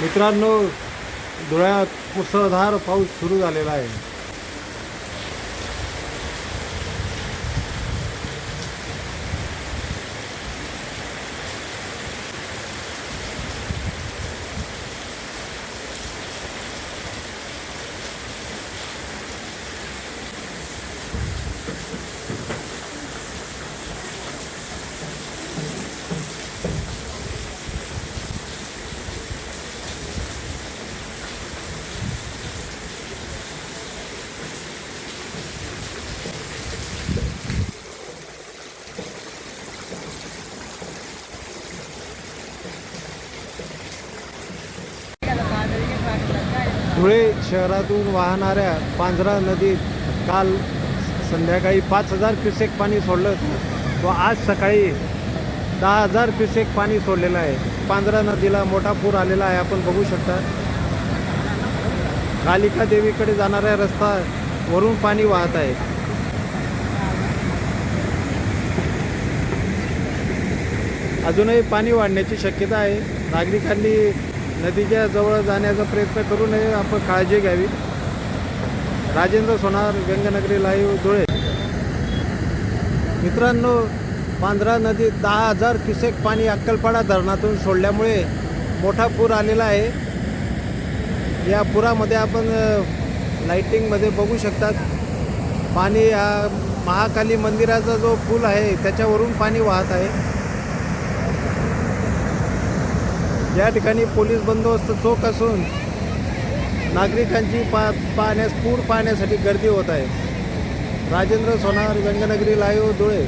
मित्रांनो धुळ्यात मुसळधार पाऊस सुरू झालेला आहे. धुळे शहरातून वाहणाऱ्या पांझरा नदीत काल संध्याकाळी पाच हजार क्युसेक पाणी सोडलं व आज सकाळी दहा हजार क्युसेक पाणी सोडलेलं आहे. पांझरा नदीला मोठा पूर आलेला आहे. आपण बघू शकता. कालिका देवीकडे जाणाऱ्या रस्ता वरून पाणी वाहत आहे. अजूनही पाणी वाढण्याची शक्यता आहे. नागरिकांनी नदीच्या जवळ जाण्याचा प्रयत्न करू नये आपण काळजी घ्यावी. राजेंद्र सोनार व्यंगनगरी लाईव्ह धुळे. मित्रांनो पांढरा नदीत दहा हजार क्युसेक पाणी अक्कलपाडा धरणातून सोडल्यामुळे मोठा पूर आलेला आहे. या पुरामध्ये आपण लाईटिंगमध्ये बघू शकतात. पाणी हा महाकाली मंदिराचा जो पूल आहे त्याच्यावरून पाणी वाहत आहे. या ठिकाणी पोलीस बंदोबस्त चोख असून नागरिकांची पा पाहण्यास पूर पाहण्यासाठी गर्दी होत आहे. राजेंद्र सोनार व्यंगनगरी लाईव्ह धुळे.